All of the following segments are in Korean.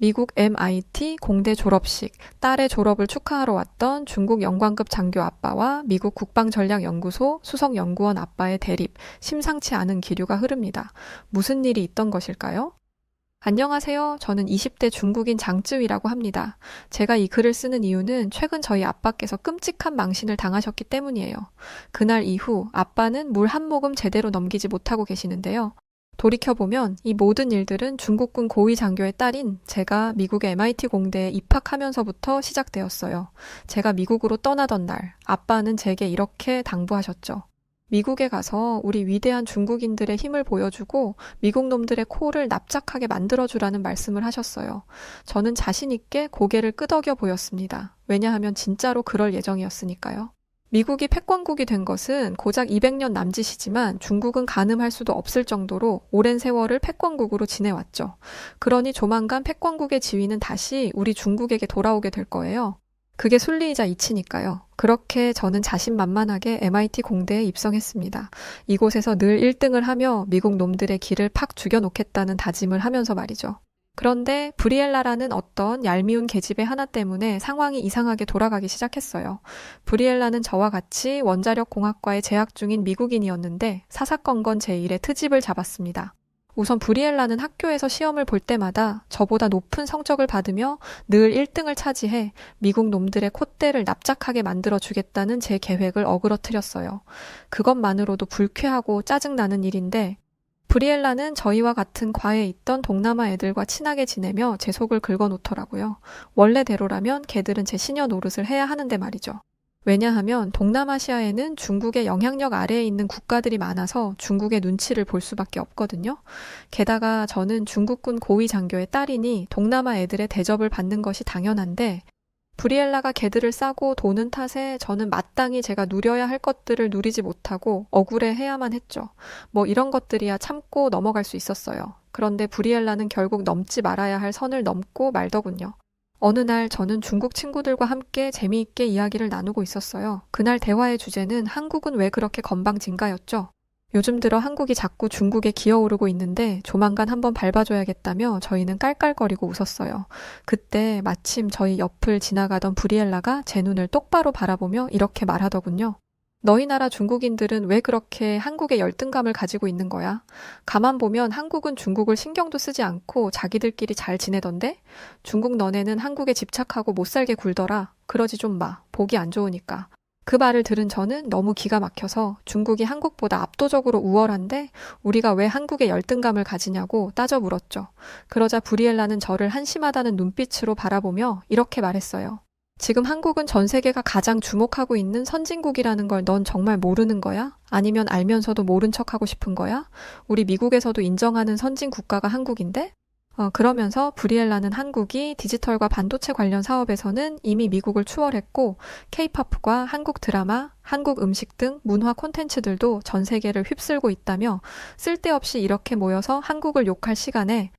미국 MIT 공대 졸업식, 딸의 졸업을 축하하러 왔던 중국 영광급 장교 아빠와 미국 국방전략연구소 수석연구원 아빠의 대립, 심상치 않은 기류가 흐릅니다. 무슨 일이 있던 것일까요? 안녕하세요. 저는 20대 중국인 장쯔위라고 합니다. 제가 이 글을 쓰는 이유는 최근 저희 아빠께서 끔찍한 망신을 당하셨기 때문이에요. 그날 이후 아빠는 물 한 모금 제대로 넘기지 못하고 계시는데요. 돌이켜보면 이 모든 일들은 중국군 고위 장교의 딸인 제가 미국의 MIT 공대에 입학하면서부터 시작되었어요. 제가 미국으로 떠나던 날, 아빠는 제게 이렇게 당부하셨죠. 미국에 가서 우리 위대한 중국인들의 힘을 보여주고 미국 놈들의 코를 납작하게 만들어주라는 말씀을 하셨어요. 저는 자신있게 고개를 끄덕여 보였습니다. 왜냐하면 진짜로 그럴 예정이었으니까요. 미국이 패권국이 된 것은 고작 200년 남짓이지만 중국은 가늠할 수도 없을 정도로 오랜 세월을 패권국으로 지내왔죠. 그러니 조만간 패권국의 지위는 다시 우리 중국에게 돌아오게 될 거예요. 그게 순리이자 이치니까요. 그렇게 저는 자신만만하게 MIT 공대에 입성했습니다. 이곳에서 늘 1등을 하며 미국 놈들의 길을 팍 죽여놓겠다는 다짐을 하면서 말이죠. 그런데 브리엘라라는 어떤 얄미운 계집의 하나 때문에 상황이 이상하게 돌아가기 시작했어요. 브리엘라는 저와 같이 원자력 공학과에 재학 중인 미국인이었는데 사사건건 제1의 트집을 잡았습니다. 우선 브리엘라는 학교에서 시험을 볼 때마다 저보다 높은 성적을 받으며 늘 1등을 차지해 미국 놈들의 콧대를 납작하게 만들어 주겠다는 제 계획을 어그러뜨렸어요. 그것만으로도 불쾌하고 짜증나는 일인데 브리엘라는 저희와 같은 과에 있던 동남아 애들과 친하게 지내며 제 속을 긁어놓더라고요. 원래대로라면 걔들은 제 시녀 노릇을 해야 하는데 말이죠. 왜냐하면 동남아시아에는 중국의 영향력 아래에 있는 국가들이 많아서 중국의 눈치를 볼 수밖에 없거든요. 게다가 저는 중국군 고위 장교의 딸이니 동남아 애들의 대접을 받는 것이 당연한데 브리엘라가 개들을 싸고 도는 탓에 저는 마땅히 제가 누려야 할 것들을 누리지 못하고 억울해 해야만 했죠. 뭐 이런 것들이야 참고 넘어갈 수 있었어요. 그런데 브리엘라는 결국 넘지 말아야 할 선을 넘고 말더군요. 어느 날 저는 중국 친구들과 함께 재미있게 이야기를 나누고 있었어요. 그날 대화의 주제는 한국은 왜 그렇게 건방진가였죠. 요즘 들어 한국이 자꾸 중국에 기어오르고 있는데 조만간 한번 밟아줘야겠다며 저희는 깔깔거리고 웃었어요. 그때 마침 저희 옆을 지나가던 브리엘라가 제 눈을 똑바로 바라보며 이렇게 말하더군요. 너희 나라 중국인들은 왜 그렇게 한국의 열등감을 가지고 있는 거야? 가만 보면 한국은 중국을 신경도 쓰지 않고 자기들끼리 잘 지내던데? 중국 너네는 한국에 집착하고 못 살게 굴더라. 그러지 좀 마. 보기 안 좋으니까. 그 말을 들은 저는 너무 기가 막혀서 중국이 한국보다 압도적으로 우월한데 우리가 왜 한국에 열등감을 가지냐고 따져 물었죠. 그러자 브리엘라는 저를 한심하다는 눈빛으로 바라보며 이렇게 말했어요. 지금 한국은 전 세계가 가장 주목하고 있는 선진국이라는 걸 넌 정말 모르는 거야? 아니면 알면서도 모른 척 하고 싶은 거야? 우리 미국에서도 인정하는 선진 국가가 한국인데? 어, 그러면서 브리엘라는 한국이 디지털과 반도체 관련 사업에서는 이미 미국을 추월했고 케이팝과 한국 드라마, 한국 음식 등 문화 콘텐츠들도 전 세계를 휩쓸고 있다며 쓸데없이 이렇게 모여서 한국을 욕할 시간에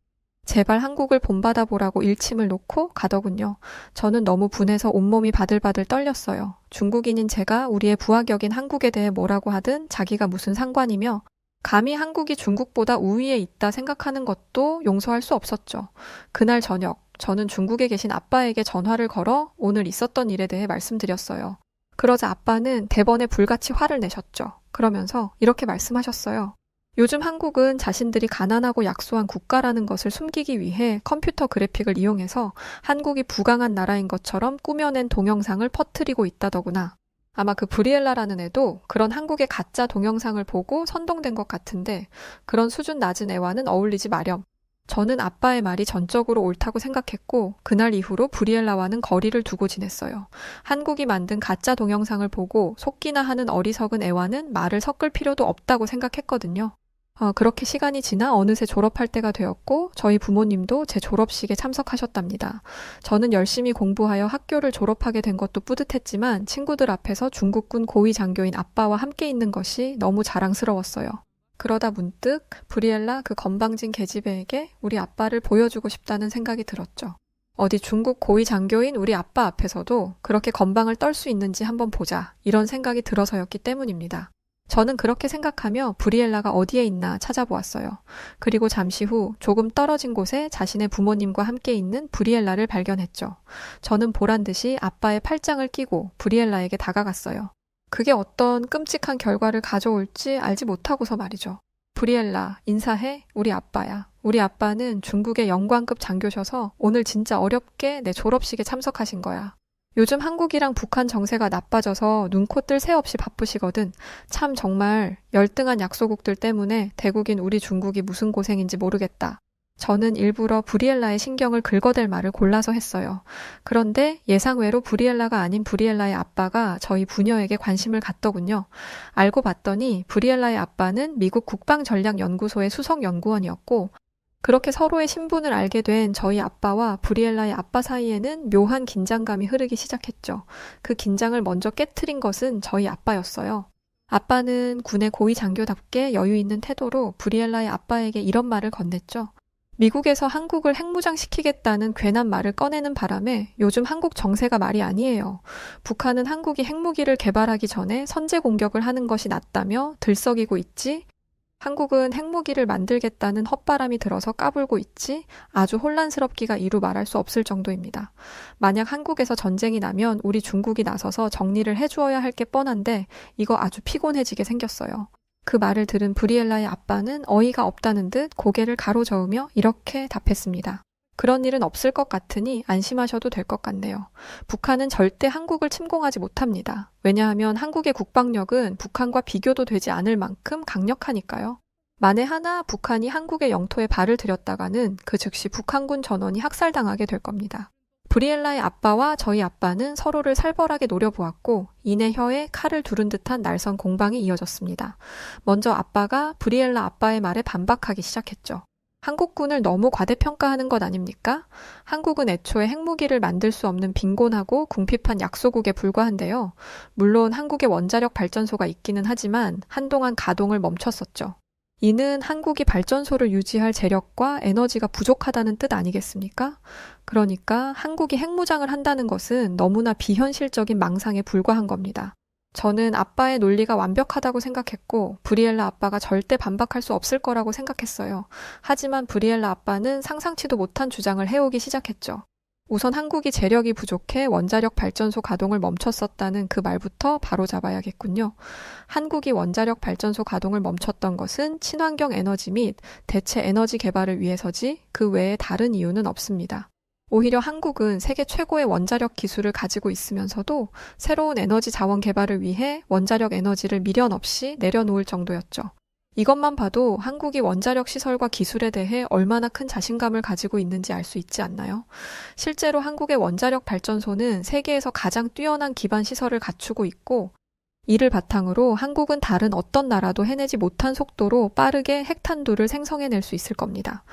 제발 한국을 본받아 보라고 일침을 놓고 가더군요. 저는 너무 분해서 온몸이 바들바들 떨렸어요. 중국인인 제가 우리의 부하격인 한국에 대해 뭐라고 하든 자기가 무슨 상관이며 감히 한국이 중국보다 우위에 있다 생각하는 것도 용서할 수 없었죠. 그날 저녁, 저는 중국에 계신 아빠에게 전화를 걸어 오늘 있었던 일에 대해 말씀드렸어요. 그러자 아빠는 대번에 불같이 화를 내셨죠. 그러면서 이렇게 말씀하셨어요. 요즘 한국은 자신들이 가난하고 약소한 국가라는 것을 숨기기 위해 컴퓨터 그래픽을 이용해서 한국이 부강한 나라인 것처럼 꾸며낸 동영상을 퍼뜨리고 있다더구나. 아마 그 브리엘라라는 애도 그런 한국의 가짜 동영상을 보고 선동된 것 같은데 그런 수준 낮은 애와는 어울리지 마렴. 저는 아빠의 말이 전적으로 옳다고 생각했고 그날 이후로 브리엘라와는 거리를 두고 지냈어요. 한국이 만든 가짜 동영상을 보고 속기나 하는 어리석은 애와는 말을 섞을 필요도 없다고 생각했거든요. 어, 그렇게 시간이 지나 어느새 졸업할 때가 되었고 저희 부모님도 제 졸업식에 참석하셨답니다. 저는 열심히 공부하여 학교를 졸업하게 된 것도 뿌듯했지만 친구들 앞에서 중국군 고위 장교인 아빠와 함께 있는 것이 너무 자랑스러웠어요. 그러다 문득 브리엘라 그 건방진 계집애에게 우리 아빠를 보여주고 싶다는 생각이 들었죠. 어디 중국 고위 장교인 우리 아빠 앞에서도 그렇게 건방을 떨 수 있는지 한번 보자. 이런 생각이 들어서였기 때문입니다. 저는 그렇게 생각하며 브리엘라가 어디에 있나 찾아보았어요. 그리고 잠시 후 조금 떨어진 곳에 자신의 부모님과 함께 있는 브리엘라를 발견했죠. 저는 보란 듯이 아빠의 팔짱을 끼고 브리엘라에게 다가갔어요. 그게 어떤 끔찍한 결과를 가져올지 알지 못하고서 말이죠. 브리엘라, 인사해. 우리 아빠야. 우리 아빠는 중국의 영광급 장교셔서 오늘 진짜 어렵게 내 졸업식에 참석하신 거야. 요즘 한국이랑 북한 정세가 나빠져서 눈코 뜰 새 없이 바쁘시거든. 참 정말 열등한 약소국들 때문에 대국인 우리 중국이 무슨 고생인지 모르겠다. 저는 일부러 브리엘라의 신경을 긁어댈 말을 골라서 했어요. 그런데 예상외로 브리엘라가 아닌 브리엘라의 아빠가 저희 부녀에게 관심을 갖더군요. 알고 봤더니 브리엘라의 아빠는 미국 국방전략연구소의 수석연구원이었고 그렇게 서로의 신분을 알게 된 저희 아빠와 브리엘라의 아빠 사이에는 묘한 긴장감이 흐르기 시작했죠. 그 긴장을 먼저 깨트린 것은 저희 아빠였어요. 아빠는 군의 고위 장교답게 여유 있는 태도로 브리엘라의 아빠에게 이런 말을 건넸죠. 미국에서 한국을 핵무장시키겠다는 괜한 말을 꺼내는 바람에 요즘 한국 정세가 말이 아니에요. 북한은 한국이 핵무기를 개발하기 전에 선제 공격을 하는 것이 낫다며 들썩이고 있지. 한국은 핵무기를 만들겠다는 헛바람이 들어서 까불고 있지 아주 혼란스럽기가 이루 말할 수 없을 정도입니다. 만약 한국에서 전쟁이 나면 우리 중국이 나서서 정리를 해주어야 할 게 뻔한데 이거 아주 피곤해지게 생겼어요. 그 말을 들은 브리엘라의 아빠는 어이가 없다는 듯 고개를 가로저으며 이렇게 답했습니다. 그런 일은 없을 것 같으니 안심하셔도 될 것 같네요. 북한은 절대 한국을 침공하지 못합니다. 왜냐하면 한국의 국방력은 북한과 비교도 되지 않을 만큼 강력하니까요. 만에 하나 북한이 한국의 영토에 발을 들였다가는 그 즉시 북한군 전원이 학살당하게 될 겁니다. 브리엘라의 아빠와 저희 아빠는 서로를 살벌하게 노려보았고 이내 혀에 칼을 두른 듯한 날선 공방이 이어졌습니다. 먼저 아빠가 브리엘라 아빠의 말에 반박하기 시작했죠. 한국군을 너무 과대평가하는 것 아닙니까? 한국은 애초에 핵무기를 만들 수 없는 빈곤하고 궁핍한 약소국에 불과한데요. 물론 한국에 원자력 발전소가 있기는 하지만 한동안 가동을 멈췄었죠. 이는 한국이 발전소를 유지할 재력과 에너지가 부족하다는 뜻 아니겠습니까? 그러니까 한국이 핵무장을 한다는 것은 너무나 비현실적인 망상에 불과한 겁니다. 저는 아빠의 논리가 완벽하다고 생각했고 브리엘라 아빠가 절대 반박할 수 없을 거라고 생각했어요. 하지만 브리엘라 아빠는 상상치도 못한 주장을 해오기 시작했죠. 우선 한국이 재력이 부족해 원자력 발전소 가동을 멈췄었다는 그 말부터 바로 잡아야겠군요. 한국이 원자력 발전소 가동을 멈췄던 것은 친환경 에너지 및 대체 에너지 개발을 위해서지 그 외에 다른 이유는 없습니다. 오히려 한국은 세계 최고의 원자력 기술을 가지고 있으면서도 새로운 에너지 자원 개발을 위해 원자력 에너지를 미련 없이 내려놓을 정도였죠. 이것만 봐도 한국이 원자력 시설과 기술에 대해 얼마나 큰 자신감을 가지고 있는지 알 수 있지 않나요? 실제로 한국의 원자력 발전소는 세계에서 가장 뛰어난 기반 시설을 갖추고 있고 이를 바탕으로 한국은 다른 어떤 나라도 해내지 못한 속도로 빠르게 핵탄두를 생성해낼 수 있을 겁니다.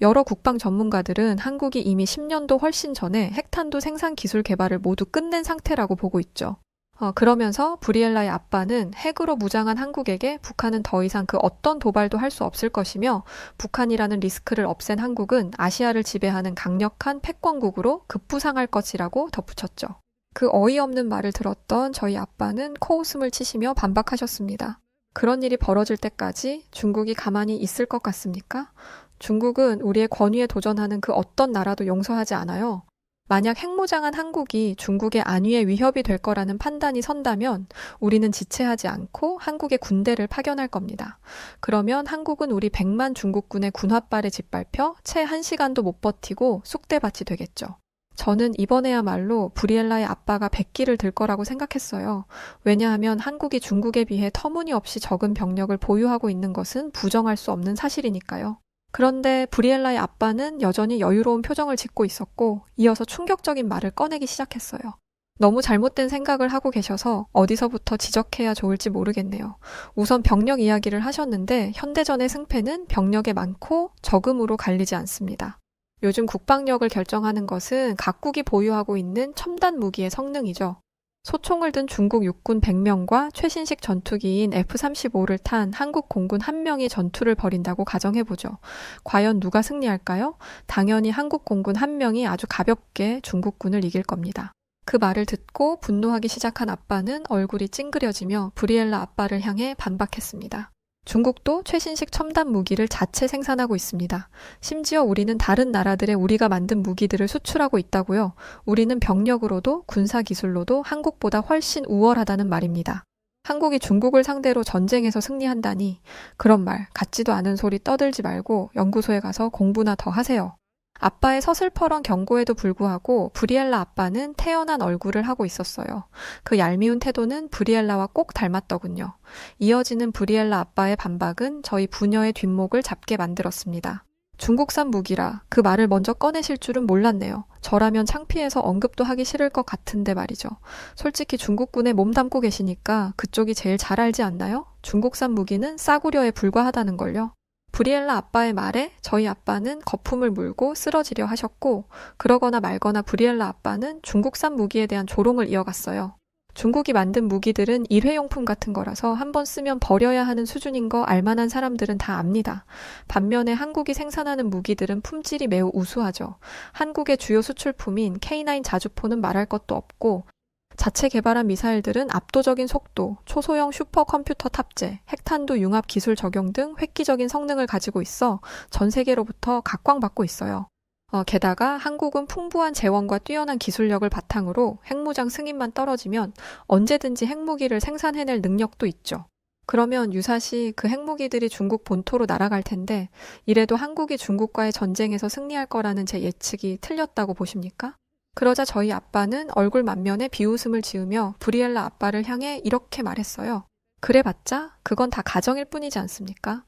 여러 국방 전문가들은 한국이 이미 10년도 훨씬 전에 핵탄두 생산 기술 개발을 모두 끝낸 상태라고 보고 있죠. 어, 그러면서 브리엘라의 아빠는 핵으로 무장한 한국에게 북한은 더 이상 그 어떤 도발도 할 수 없을 것이며 북한이라는 리스크를 없앤 한국은 아시아를 지배하는 강력한 패권국으로 급부상할 것이라고 덧붙였죠. 그 어이없는 말을 들었던 저희 아빠는 코웃음을 치시며 반박하셨습니다. 그런 일이 벌어질 때까지 중국이 가만히 있을 것 같습니까? 중국은 우리의 권위에 도전하는 그 어떤 나라도 용서하지 않아요. 만약 핵무장한 한국이 중국의 안위에 위협이 될 거라는 판단이 선다면 우리는 지체하지 않고 한국의 군대를 파견할 겁니다. 그러면 한국은 우리 100만 중국군의 군화발에 짓밟혀 채 1시간도 못 버티고 쑥대밭이 되겠죠. 저는 이번에야말로 브리엘라의 아빠가 백기를 들 거라고 생각했어요. 왜냐하면 한국이 중국에 비해 터무니없이 적은 병력을 보유하고 있는 것은 부정할 수 없는 사실이니까요. 그런데 브리엘라의 아빠는 여전히 여유로운 표정을 짓고 있었고 이어서 충격적인 말을 꺼내기 시작했어요. 너무 잘못된 생각을 하고 계셔서 어디서부터 지적해야 좋을지 모르겠네요. 우선 병력 이야기를 하셨는데 현대전의 승패는 병력에 많고 적음으로 갈리지 않습니다. 요즘 국방력을 결정하는 것은 각국이 보유하고 있는 첨단 무기의 성능이죠. 소총을 든 중국 육군 100명과 최신식 전투기인 F-35를 탄 한국 공군 한 명이 전투를 벌인다고 가정해보죠. 과연 누가 승리할까요? 당연히 한국 공군 한 명이 아주 가볍게 중국군을 이길 겁니다. 그 말을 듣고 분노하기 시작한 아빠는 얼굴이 찡그려지며 브리엘라 아빠를 향해 반박했습니다. 중국도 최신식 첨단 무기를 자체 생산하고 있습니다. 심지어 우리는 다른 나라들의 우리가 만든 무기들을 수출하고 있다고요. 우리는 병력으로도 군사 기술로도 한국보다 훨씬 우월하다는 말입니다. 한국이 중국을 상대로 전쟁에서 승리한다니 그런 말 같지도 않은 소리 떠들지 말고 연구소에 가서 공부나 더 하세요. 아빠의 서슬퍼런 경고에도 불구하고 브리엘라 아빠는 태연한 얼굴을 하고 있었어요. 그 얄미운 태도는 브리엘라와 꼭 닮았더군요. 이어지는 브리엘라 아빠의 반박은 저희 부녀의 뒷목을 잡게 만들었습니다. 중국산 무기라 그 말을 먼저 꺼내실 줄은 몰랐네요. 저라면 창피해서 언급도 하기 싫을 것 같은데 말이죠. 솔직히 중국군에 몸담고 계시니까 그쪽이 제일 잘 알지 않나요? 중국산 무기는 싸구려에 불과하다는 걸요. 브리엘라 아빠의 말에 저희 아빠는 거품을 물고 쓰러지려 하셨고, 그러거나 말거나 브리엘라 아빠는 중국산 무기에 대한 조롱을 이어갔어요. 중국이 만든 무기들은 일회용품 같은 거라서 한 번 쓰면 버려야 하는 수준인 거 알만한 사람들은 다 압니다. 반면에 한국이 생산하는 무기들은 품질이 매우 우수하죠. 한국의 주요 수출품인 K9 자주포는 말할 것도 없고, 자체 개발한 미사일들은 압도적인 속도, 초소형 슈퍼컴퓨터 탑재, 핵탄두 융합 기술 적용 등 획기적인 성능을 가지고 있어 전 세계로부터 각광받고 있어요. 어, 게다가 한국은 풍부한 재원과 뛰어난 기술력을 바탕으로 핵무장 승인만 떨어지면 언제든지 핵무기를 생산해낼 능력도 있죠. 그러면 유사시 그 핵무기들이 중국 본토로 날아갈 텐데 이래도 한국이 중국과의 전쟁에서 승리할 거라는 제 예측이 틀렸다고 보십니까? 그러자 저희 아빠는 얼굴 만면에 비웃음을 지으며 브리엘라 아빠를 향해 이렇게 말했어요. 그래봤자 그건 다 가정일 뿐이지 않습니까?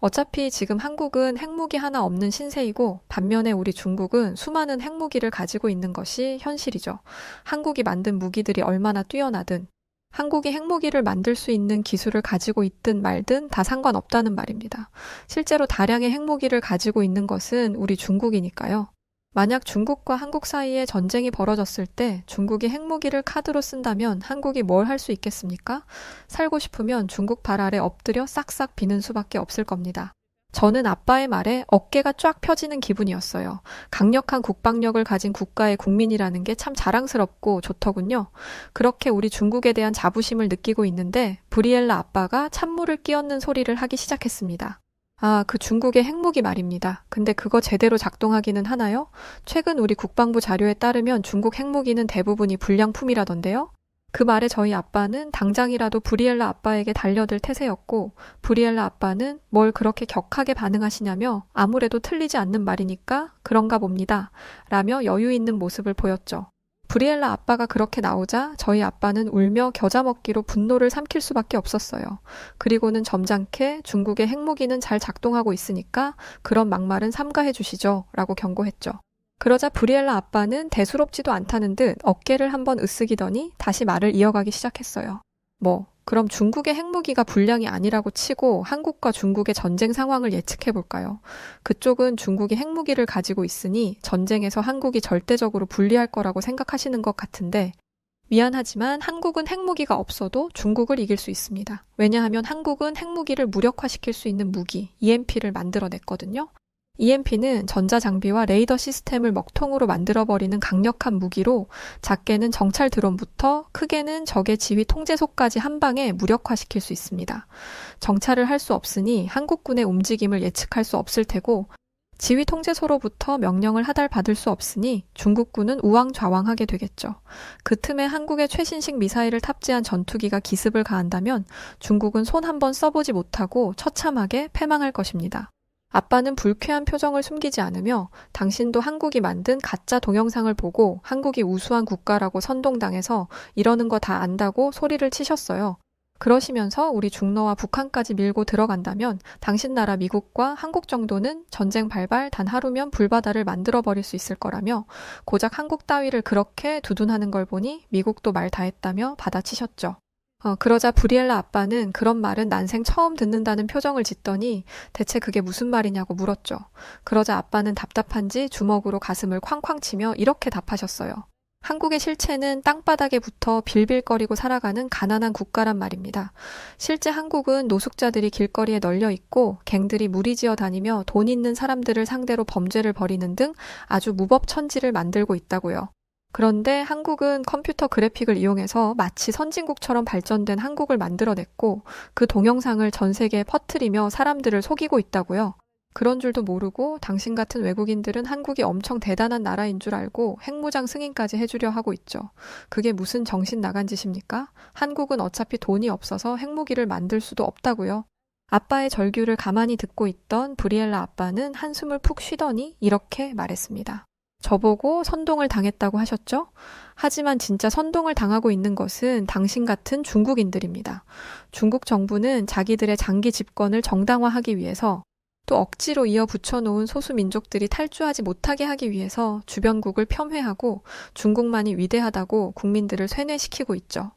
어차피 지금 한국은 핵무기 하나 없는 신세이고 반면에 우리 중국은 수많은 핵무기를 가지고 있는 것이 현실이죠. 한국이 만든 무기들이 얼마나 뛰어나든 한국이 핵무기를 만들 수 있는 기술을 가지고 있든 말든 다 상관없다는 말입니다. 실제로 다량의 핵무기를 가지고 있는 것은 우리 중국이니까요. 만약 중국과 한국 사이에 전쟁이 벌어졌을 때 중국이 핵무기를 카드로 쓴다면 한국이 뭘 할 수 있겠습니까? 살고 싶으면 중국 발 아래 엎드려 싹싹 비는 수밖에 없을 겁니다. 저는 아빠의 말에 어깨가 쫙 펴지는 기분이었어요. 강력한 국방력을 가진 국가의 국민이라는 게 참 자랑스럽고 좋더군요. 그렇게 우리 중국에 대한 자부심을 느끼고 있는데 브리엘라 아빠가 찬물을 끼얹는 소리를 하기 시작했습니다. 아, 그 중국의 핵무기 말입니다. 근데 그거 제대로 작동하기는 하나요? 최근 우리 국방부 자료에 따르면 중국 핵무기는 대부분이 불량품이라던데요? 그 말에 저희 아빠는 당장이라도 브리엘라 아빠에게 달려들 태세였고, 브리엘라 아빠는 뭘 그렇게 격하게 반응하시냐며 아무래도 틀리지 않는 말이니까 그런가 봅니다. 라며 여유 있는 모습을 보였죠. 브리엘라 아빠가 그렇게 나오자 저희 아빠는 울며 겨자 먹기로 분노를 삼킬 수밖에 없었어요. 그리고는 점잖게 중국의 핵무기는 잘 작동하고 있으니까 그런 막말은 삼가해 주시죠. 라고 경고했죠. 그러자 브리엘라 아빠는 대수롭지도 않다는 듯 어깨를 한번 으쓱이더니 다시 말을 이어가기 시작했어요. 뭐, 그럼 중국의 핵무기가 불량이 아니라고 치고 한국과 중국의 전쟁 상황을 예측해 볼까요? 그쪽은 중국이 핵무기를 가지고 있으니 전쟁에서 한국이 절대적으로 불리할 거라고 생각하시는 것 같은데 미안하지만 한국은 핵무기가 없어도 중국을 이길 수 있습니다. 왜냐하면 한국은 핵무기를 무력화시킬 수 있는 무기, EMP를 만들어냈거든요. EMP는 전자장비와 레이더 시스템을 먹통으로 만들어버리는 강력한 무기로 작게는 정찰 드론부터 크게는 적의 지휘 통제소까지 한 방에 무력화시킬 수 있습니다. 정찰을 할 수 없으니 한국군의 움직임을 예측할 수 없을 테고 지휘 통제소로부터 명령을 하달받을 수 없으니 중국군은 우왕좌왕하게 되겠죠. 그 틈에 한국의 최신식 미사일을 탑재한 전투기가 기습을 가한다면 중국은 손 한 번 써보지 못하고 처참하게 패망할 것입니다. 아빠는 불쾌한 표정을 숨기지 않으며 당신도 한국이 만든 가짜 동영상을 보고 한국이 우수한 국가라고 선동당해서 이러는 거 다 안다고 소리를 치셨어요. 그러시면서 우리 중러와 북한까지 밀고 들어간다면 당신 나라 미국과 한국 정도는 전쟁 발발 단 하루면 불바다를 만들어 버릴 수 있을 거라며 고작 한국 따위를 그렇게 두둔하는 걸 보니 미국도 말 다 했다며 받아치셨죠. 어, 그러자 브리엘라 아빠는 그런 말은 난생 처음 듣는다는 표정을 짓더니 대체 그게 무슨 말이냐고 물었죠. 그러자 아빠는 답답한지 주먹으로 가슴을 쾅쾅 치며 이렇게 답하셨어요. 한국의 실체는 땅바닥에 붙어 빌빌거리고 살아가는 가난한 국가란 말입니다. 실제 한국은 노숙자들이 길거리에 널려 있고 갱들이 무리지어 다니며 돈 있는 사람들을 상대로 범죄를 벌이는 등 아주 무법천지를 만들고 있다고요. 그런데 한국은 컴퓨터 그래픽을 이용해서 마치 선진국처럼 발전된 한국을 만들어냈고 그 동영상을 전 세계에 퍼뜨리며 사람들을 속이고 있다고요. 그런 줄도 모르고 당신 같은 외국인들은 한국이 엄청 대단한 나라인 줄 알고 핵무장 승인까지 해주려 하고 있죠. 그게 무슨 정신 나간 짓입니까? 한국은 어차피 돈이 없어서 핵무기를 만들 수도 없다고요. 아빠의 절규를 가만히 듣고 있던 브리엘라 아빠는 한숨을 푹 쉬더니 이렇게 말했습니다. 저보고 선동을 당했다고 하셨죠? 하지만 진짜 선동을 당하고 있는 것은 당신 같은 중국인들입니다. 중국 정부는 자기들의 장기 집권을 정당화하기 위해서 또 억지로 이어 붙여놓은 소수 민족들이 탈주하지 못하게 하기 위해서 주변국을 폄훼하고 중국만이 위대하다고 국민들을 쇠뇌시키고 있죠.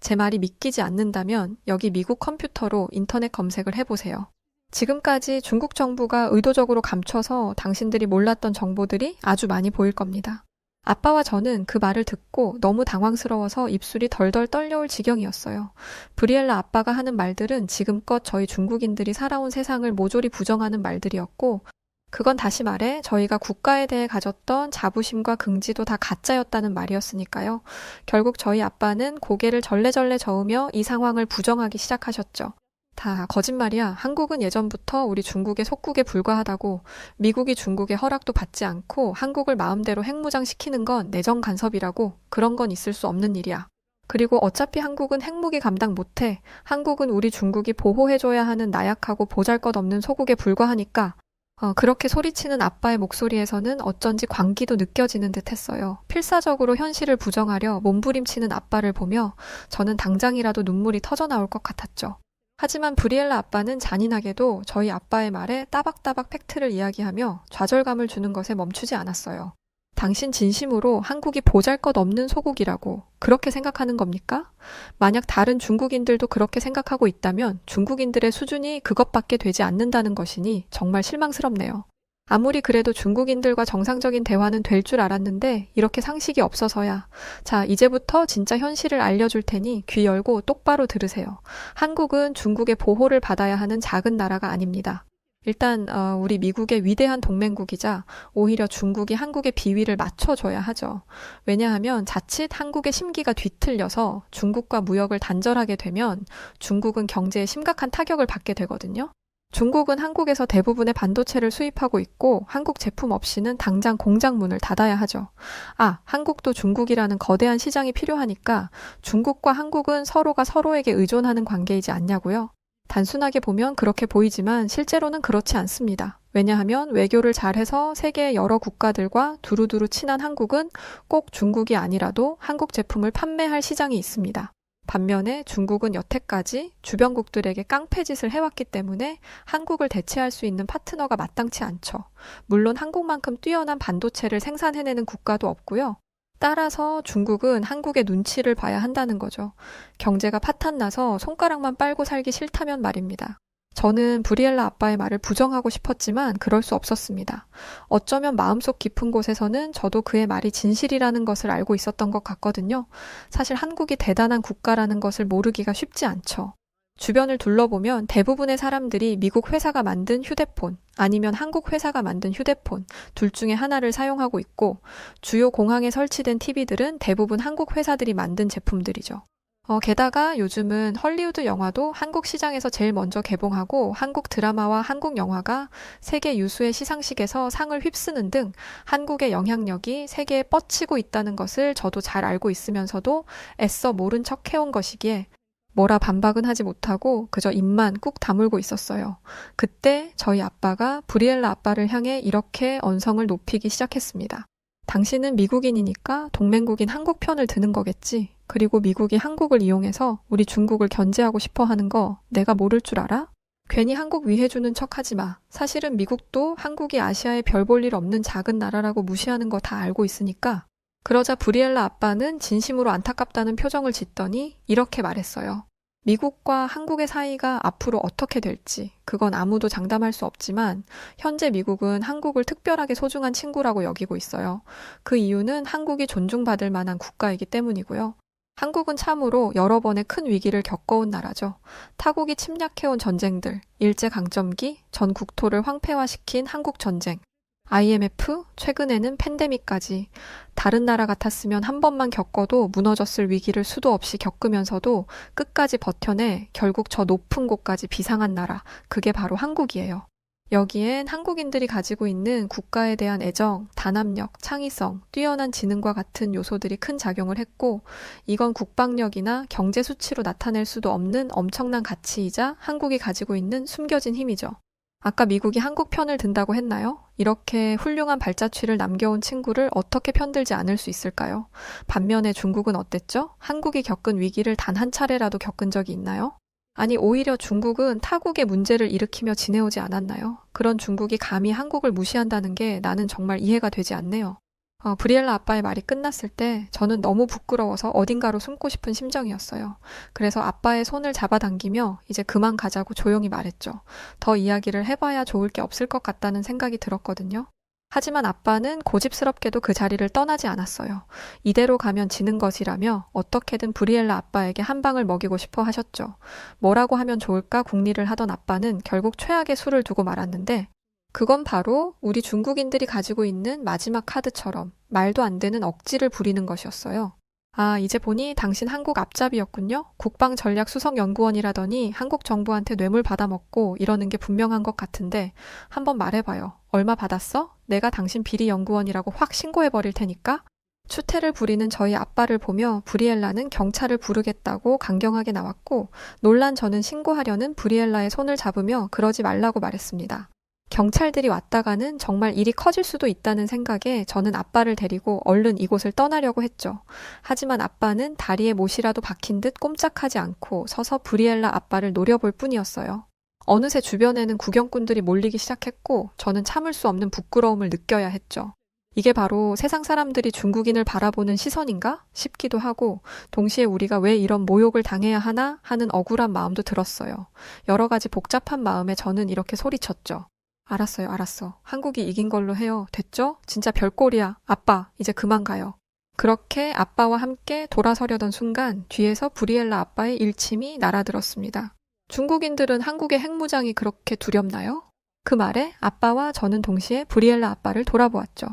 제 말이 믿기지 않는다면 여기 미국 컴퓨터로 인터넷 검색을 해보세요. 지금까지 중국 정부가 의도적으로 감춰서 당신들이 몰랐던 정보들이 아주 많이 보일 겁니다. 아빠와 저는 그 말을 듣고 너무 당황스러워서 입술이 덜덜 떨려올 지경이었어요. 브리엘라 아빠가 하는 말들은 지금껏 저희 중국인들이 살아온 세상을 모조리 부정하는 말들이었고, 그건 다시 말해 저희가 국가에 대해 가졌던 자부심과 긍지도 다 가짜였다는 말이었으니까요. 결국 저희 아빠는 고개를 절레절레 저으며 이 상황을 부정하기 시작하셨죠. 다 거짓말이야. 한국은 예전부터 우리 중국의 속국에 불과하다고 미국이 중국의 허락도 받지 않고 한국을 마음대로 핵무장시키는 건 내정 간섭이라고 그런 건 있을 수 없는 일이야. 그리고 어차피 한국은 핵무기 감당 못해. 한국은 우리 중국이 보호해줘야 하는 나약하고 보잘것없는 소국에 불과하니까 어, 그렇게 소리치는 아빠의 목소리에서는 어쩐지 광기도 느껴지는 듯 했어요. 필사적으로 현실을 부정하려 몸부림치는 아빠를 보며 저는 당장이라도 눈물이 터져 나올 것 같았죠. 하지만 브리엘라 아빠는 잔인하게도 저희 아빠의 말에 따박따박 팩트를 이야기하며 좌절감을 주는 것에 멈추지 않았어요. 당신 진심으로 한국이 보잘 것 없는 소국이라고 그렇게 생각하는 겁니까? 만약 다른 중국인들도 그렇게 생각하고 있다면 중국인들의 수준이 그것밖에 되지 않는다는 것이니 정말 실망스럽네요. 아무리 그래도 중국인들과 정상적인 대화는 될 줄 알았는데 이렇게 상식이 없어서야. 자, 이제부터 진짜 현실을 알려줄 테니 귀 열고 똑바로 들으세요. 한국은 중국의 보호를 받아야 하는 작은 나라가 아닙니다. 일단 어, 우리 미국의 위대한 동맹국이자 오히려 중국이 한국의 비위를 맞춰줘야 하죠. 왜냐하면 자칫 한국의 심기가 뒤틀려서 중국과 무역을 단절하게 되면 중국은 경제에 심각한 타격을 받게 되거든요. 중국은 한국에서 대부분의 반도체를 수입하고 있고 한국 제품 없이는 당장 공장 문을 닫아야 하죠. 아, 한국도 중국이라는 거대한 시장이 필요하니까 중국과 한국은 서로가 서로에게 의존하는 관계이지 않냐고요? 단순하게 보면 그렇게 보이지만 실제로는 그렇지 않습니다. 왜냐하면 외교를 잘해서 세계의 여러 국가들과 두루두루 친한 한국은 꼭 중국이 아니라도 한국 제품을 판매할 시장이 있습니다. 반면에 중국은 여태까지 주변국들에게 깡패짓을 해왔기 때문에 한국을 대체할 수 있는 파트너가 마땅치 않죠. 물론 한국만큼 뛰어난 반도체를 생산해내는 국가도 없고요. 따라서 중국은 한국의 눈치를 봐야 한다는 거죠. 경제가 파탄나서 손가락만 빨고 살기 싫다면 말입니다. 저는 브리엘라 아빠의 말을 부정하고 싶었지만 그럴 수 없었습니다. 어쩌면 마음속 깊은 곳에서는 저도 그의 말이 진실이라는 것을 알고 있었던 것 같거든요. 사실 한국이 대단한 국가라는 것을 모르기가 쉽지 않죠. 주변을 둘러보면 대부분의 사람들이 미국 회사가 만든 휴대폰 아니면 한국 회사가 만든 휴대폰 둘 중에 하나를 사용하고 있고 주요 공항에 설치된 TV들은 대부분 한국 회사들이 만든 제품들이죠. 어, 게다가 요즘은 헐리우드 영화도 한국 시장에서 제일 먼저 개봉하고 한국 드라마와 한국 영화가 세계 유수의 시상식에서 상을 휩쓰는 등 한국의 영향력이 세계에 뻗치고 있다는 것을 저도 잘 알고 있으면서도 애써 모른 척 해온 것이기에 뭐라 반박은 하지 못하고 그저 입만 꾹 다물고 있었어요. 그때 저희 아빠가 브리엘라 아빠를 향해 이렇게 언성을 높이기 시작했습니다. 당신은 미국인이니까 동맹국인 한국 편을 드는 거겠지. 그리고 미국이 한국을 이용해서 우리 중국을 견제하고 싶어 하는 거 내가 모를 줄 알아? 괜히 한국 위해주는 척 하지 마. 사실은 미국도 한국이 아시아에 별 볼 일 없는 작은 나라라고 무시하는 거 다 알고 있으니까. 그러자 브리엘라 아빠는 진심으로 안타깝다는 표정을 짓더니 이렇게 말했어요. 미국과 한국의 사이가 앞으로 어떻게 될지, 그건 아무도 장담할 수 없지만, 현재 미국은 한국을 특별하게 소중한 친구라고 여기고 있어요. 그 이유는 한국이 존중받을 만한 국가이기 때문이고요. 한국은 참으로 여러 번의 큰 위기를 겪어온 나라죠. 타국이 침략해온 전쟁들, 일제강점기, 전 국토를 황폐화시킨 한국전쟁, IMF, 최근에는 팬데믹까지 다른 나라 같았으면 한 번만 겪어도 무너졌을 위기를 수도 없이 겪으면서도 끝까지 버텨내 결국 저 높은 곳까지 비상한 나라. 그게 바로 한국이에요. 여기엔 한국인들이 가지고 있는 국가에 대한 애정, 단합력, 창의성, 뛰어난 지능과 같은 요소들이 큰 작용을 했고, 이건 국방력이나 경제 수치로 나타낼 수도 없는 엄청난 가치이자 한국이 가지고 있는 숨겨진 힘이죠. 아까 미국이 한국 편을 든다고 했나요? 이렇게 훌륭한 발자취를 남겨온 친구를 어떻게 편들지 않을 수 있을까요? 반면에 중국은 어땠죠? 한국이 겪은 위기를 단 한 차례라도 겪은 적이 있나요? 아니, 오히려 중국은 타국의 문제를 일으키며 지내오지 않았나요? 그런 중국이 감히 한국을 무시한다는 게 나는 정말 이해가 되지 않네요. 어, 브리엘라 아빠의 말이 끝났을 때 저는 너무 부끄러워서 어딘가로 숨고 싶은 심정이었어요. 그래서 아빠의 손을 잡아당기며 이제 그만 가자고 조용히 말했죠. 더 이야기를 해봐야 좋을 게 없을 것 같다는 생각이 들었거든요. 하지만 아빠는 고집스럽게도 그 자리를 떠나지 않았어요. 이대로 가면 지는 것이라며 어떻게든 브리엘라 아빠에게 한 방을 먹이고 싶어 하셨죠. 뭐라고 하면 좋을까 궁리를 하던 아빠는 결국 최악의 수를 두고 말았는데 그건 바로 우리 중국인들이 가지고 있는 마지막 카드처럼 말도 안 되는 억지를 부리는 것이었어요. 아, 이제 보니 당신 한국 앞잡이였군요? 국방전략수석연구원이라더니 한국 정부한테 뇌물 받아먹고 이러는 게 분명한 것 같은데 한번 말해봐요. 얼마 받았어? 내가 당신 비리 연구원이라고 확 신고해버릴 테니까? 추태를 부리는 저희 아빠를 보며 브리엘라는 경찰을 부르겠다고 강경하게 나왔고 놀란 저는 신고하려는 브리엘라의 손을 잡으며 그러지 말라고 말했습니다. 경찰들이 왔다가는 정말 일이 커질 수도 있다는 생각에 저는 아빠를 데리고 얼른 이곳을 떠나려고 했죠. 하지만 아빠는 다리에 못이라도 박힌 듯 꼼짝하지 않고 서서 브리엘라 아빠를 노려볼 뿐이었어요. 어느새 주변에는 구경꾼들이 몰리기 시작했고 저는 참을 수 없는 부끄러움을 느껴야 했죠. 이게 바로 세상 사람들이 중국인을 바라보는 시선인가 싶기도 하고 동시에 우리가 왜 이런 모욕을 당해야 하나 하는 억울한 마음도 들었어요. 여러 가지 복잡한 마음에 저는 이렇게 소리쳤죠. 알았어요, 알았어. 한국이 이긴 걸로 해요. 됐죠? 진짜 별꼴이야. 아빠, 이제 그만 가요. 그렇게 아빠와 함께 돌아서려던 순간 뒤에서 브리엘라 아빠의 일침이 날아들었습니다. 중국인들은 한국의 핵무장이 그렇게 두렵나요? 그 말에 아빠와 저는 동시에 브리엘라 아빠를 돌아보았죠.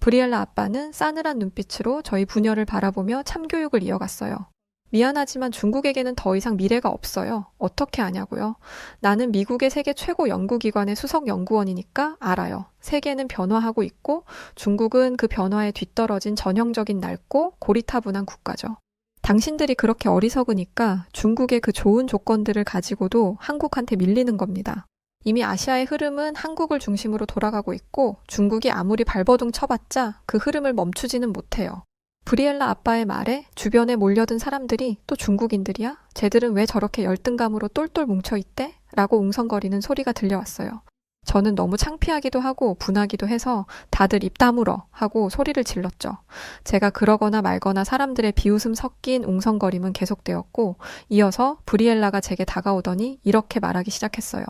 브리엘라 아빠는 싸늘한 눈빛으로 저희 부녀를 바라보며 참교육을 이어갔어요. 미안하지만 중국에게는 더 이상 미래가 없어요. 어떻게 아냐고요? 나는 미국의 세계 최고 연구기관의 수석 연구원이니까 알아요. 세계는 변화하고 있고 중국은 그 변화에 뒤떨어진 전형적인 낡고 고리타분한 국가죠. 당신들이 그렇게 어리석으니까 중국의 그 좋은 조건들을 가지고도 한국한테 밀리는 겁니다. 이미 아시아의 흐름은 한국을 중심으로 돌아가고 있고 중국이 아무리 발버둥 쳐봤자 그 흐름을 멈추지는 못해요. 브리엘라 아빠의 말에 주변에 몰려든 사람들이 또 중국인들이야? 쟤들은 왜 저렇게 열등감으로 똘똘 뭉쳐있대? 라고 웅성거리는 소리가 들려왔어요. 저는 너무 창피하기도 하고 분하기도 해서 다들 입 다물어 하고 소리를 질렀죠. 제가 그러거나 말거나 사람들의 비웃음 섞인 웅성거림은 계속되었고 이어서 브리엘라가 제게 다가오더니 이렇게 말하기 시작했어요.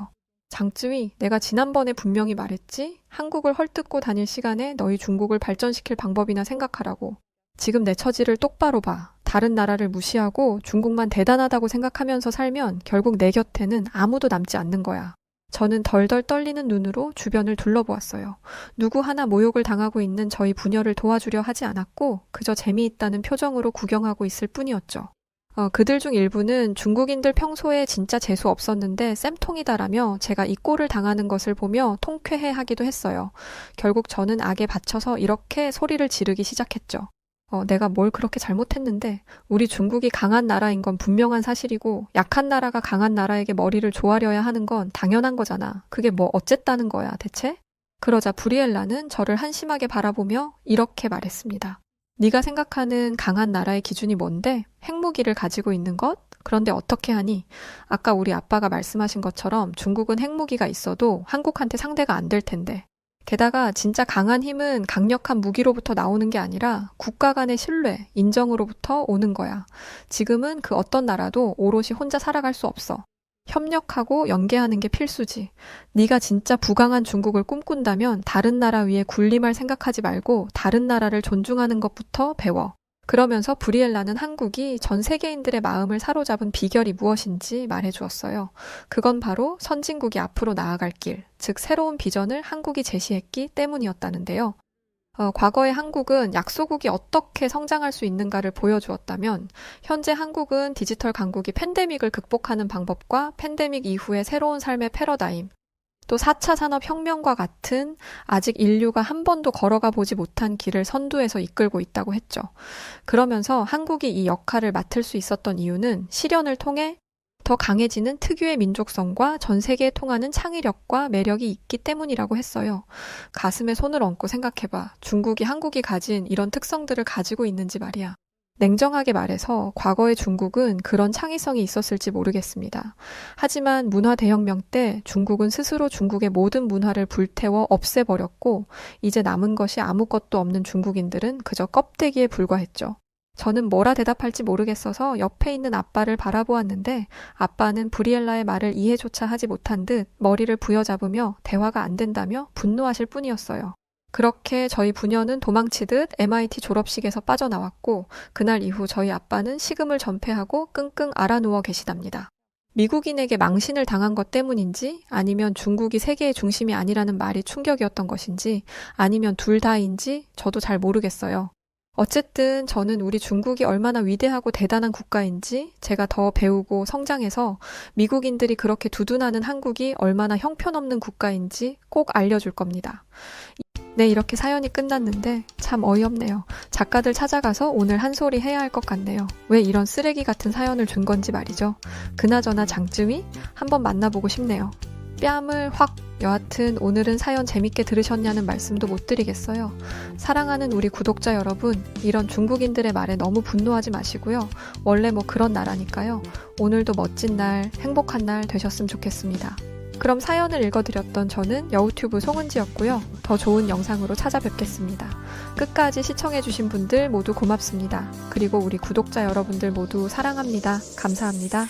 장쯔위, 내가 지난번에 분명히 말했지? 한국을 헐뜯고 다닐 시간에 너희 중국을 발전시킬 방법이나 생각하라고. 지금 내 처지를 똑바로 봐. 다른 나라를 무시하고 중국만 대단하다고 생각하면서 살면 결국 내 곁에는 아무도 남지 않는 거야. 저는 덜덜 떨리는 눈으로 주변을 둘러보았어요. 누구 하나 모욕을 당하고 있는 저희 부녀를 도와주려 하지 않았고 그저 재미있다는 표정으로 구경하고 있을 뿐이었죠. 어, 그들 중 일부는 중국인들 평소에 진짜 재수 없었는데 쌤통이다라며 제가 이 꼴을 당하는 것을 보며 통쾌해 하기도 했어요. 결국 저는 악에 받쳐서 이렇게 소리를 지르기 시작했죠. 어, 내가 뭘 그렇게 잘못했는데 우리 중국이 강한 나라인 건 분명한 사실이고 약한 나라가 강한 나라에게 머리를 조아려야 하는 건 당연한 거잖아. 그게 뭐 어쨌다는 거야, 대체? 그러자 브리엘라는 저를 한심하게 바라보며 이렇게 말했습니다. 네가 생각하는 강한 나라의 기준이 뭔데? 핵무기를 가지고 있는 것? 그런데 어떻게 하니? 아까 우리 아빠가 말씀하신 것처럼 중국은 핵무기가 있어도 한국한테 상대가 안 될 텐데. 게다가 진짜 강한 힘은 강력한 무기로부터 나오는 게 아니라 국가 간의 신뢰, 인정으로부터 오는 거야. 지금은 그 어떤 나라도 오롯이 혼자 살아갈 수 없어. 협력하고 연계하는 게 필수지. 네가 진짜 부강한 중국을 꿈꾼다면 다른 나라 위에 군림할 생각하지 말고 다른 나라를 존중하는 것부터 배워. 그러면서 브리엘라는 한국이 전 세계인들의 마음을 사로잡은 비결이 무엇인지 말해 주었어요. 그건 바로 선진국이 앞으로 나아갈 길, 즉 새로운 비전을 한국이 제시했기 때문이었다는데요. 어, 과거의 한국은 약소국이 어떻게 성장할 수 있는가를 보여주었다면, 현재 한국은 디지털 강국이 팬데믹을 극복하는 방법과 팬데믹 이후의 새로운 삶의 패러다임, 또 4차 산업혁명과 같은 아직 인류가 한 번도 걸어가 보지 못한 길을 선두에서 이끌고 있다고 했죠. 그러면서 한국이 이 역할을 맡을 수 있었던 이유는 실현을 통해 더 강해지는 특유의 민족성과 전 세계에 통하는 창의력과 매력이 있기 때문이라고 했어요. 가슴에 손을 얹고 생각해봐. 중국이 한국이 가진 이런 특성들을 가지고 있는지 말이야. 냉정하게 말해서 과거의 중국은 그런 창의성이 있었을지 모르겠습니다. 하지만 문화 대혁명 때 중국은 스스로 중국의 모든 문화를 불태워 없애버렸고 이제 남은 것이 아무것도 없는 중국인들은 그저 껍데기에 불과했죠. 저는 뭐라 대답할지 모르겠어서 옆에 있는 아빠를 바라보았는데 아빠는 브리엘라의 말을 이해조차 하지 못한 듯 머리를 부여잡으며 대화가 안 된다며 분노하실 뿐이었어요. 그렇게 저희 부녀는 도망치듯 MIT 졸업식에서 빠져나왔고 그날 이후 저희 아빠는 식음을 전폐하고 끙끙 앓아누워 계시답니다. 미국인에게 망신을 당한 것 때문인지 아니면 중국이 세계의 중심이 아니라는 말이 충격이었던 것인지 아니면 둘 다인지 저도 잘 모르겠어요. 어쨌든 저는 우리 중국이 얼마나 위대하고 대단한 국가인지 제가 더 배우고 성장해서 미국인들이 그렇게 두둔하는 한국이 얼마나 형편없는 국가인지 꼭 알려줄 겁니다. 네, 이렇게 사연이 끝났는데 참 어이없네요. 작가들 찾아가서 오늘 한 소리 해야 할 것 같네요. 왜 이런 쓰레기 같은 사연을 준 건지 말이죠. 그나저나 장쯤이 한번 만나보고 싶네요. 뺨을 확 여하튼 오늘은 사연 재밌게 들으셨냐는 말씀도 못 드리겠어요. 사랑하는 우리 구독자 여러분, 이런 중국인들의 말에 너무 분노하지 마시고요. 원래 뭐 그런 나라니까요. 오늘도 멋진 날, 행복한 날 되셨으면 좋겠습니다. 그럼 사연을 읽어드렸던 저는 여우튜브 송은지였고요. 더 좋은 영상으로 찾아뵙겠습니다. 끝까지 시청해주신 분들 모두 고맙습니다. 그리고 우리 구독자 여러분들 모두 사랑합니다. 감사합니다.